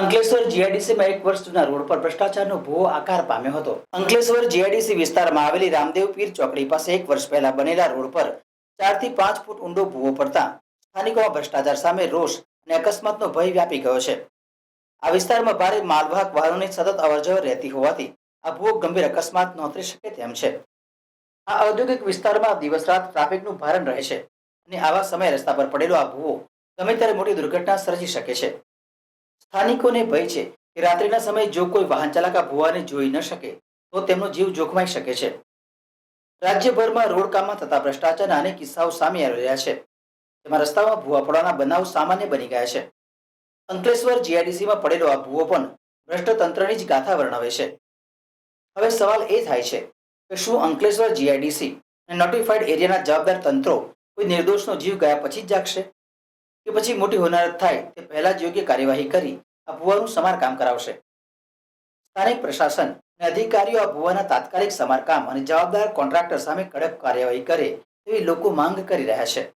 અંકલેશ્વર જીઆઈડીસીમાં એક વર્ષ જૂના રોડ પર ભ્રષ્ટાચારનો ભૂવો આકાર પામ્યો હતો. અંકલેશ્વર જીઆઈડીસી વિસ્તારમાં આવેલી રામદેવ પીર ચોકડી પાસે એક વર્ષ પહેલા બનેલા રોડ પર ચારથી પાંચ ફૂટ ઊંડો ભૂવો પડતા સ્થાનિકોમાં ભ્રષ્ટાચાર સામે રોષ અને અકસ્માતનો ભય વ્યાપી ગયો છે. આ વિસ્તારમાં ભારે માલવાહક વાહનોની સતત અવરજવર રહેતી હોવાથી આ ભૂવો ગંભીર અકસ્માત નોંધી શકે તેમ છે. આ ઔદ્યોગિક વિસ્તારમાં દિવસ રાત ટ્રાફિકનું ભારણ રહે છે અને આવા સમયે રસ્તા પર પડેલો આ ભૂવો ગમે ત્યારે મોટી દુર્ઘટના સર્જી શકે છે. સ્થાનિકોને ભય છે કે રાત્રિના સમયે જો કોઈ વાહન ચાલક આ ભુવાને જોઈ ન શકે, તો તેમનો જીવ જોખમાઈ શકે છે. રાજ્યભરમાં રોડ થતા ભ્રષ્ટાચારના અનેક કિસ્સાઓ સામે આવી રહ્યા છે. તેમાં રસ્તામાં ભૂવાપડાના બનાવ સામાન્ય બની ગયા છે. અંકલેશ્વર જીઆઈડીસીમાં પડેલો આ ભૂવો પણ ભ્રષ્ટ તંત્રની જ ગાથા વર્ણવે છે. હવે સવાલ એ થાય છે કે શું અંકલેશ્વર જીઆઈડીસી અને નોટિફાઈડ એરિયાના જવાબદાર તંત્રો કોઈ નિર્દોષનો જીવ ગયા પછી જ જાગશે? કે પછી મોટી હોનારત થાય તે પહેલા જ યોગ્ય કાર્યવાહી કરી આ ભુવાનું સમારકામ કરાવશે. સ્થાનિક પ્રશાસન અને અધિકારીઓ આ ભુવાના તાત્કાલિક સમારકામ અને જવાબદાર કોન્ટ્રાક્ટર સામે કડક કાર્યવાહી કરે તેવી લોકો માંગ કરી રહ્યા છે.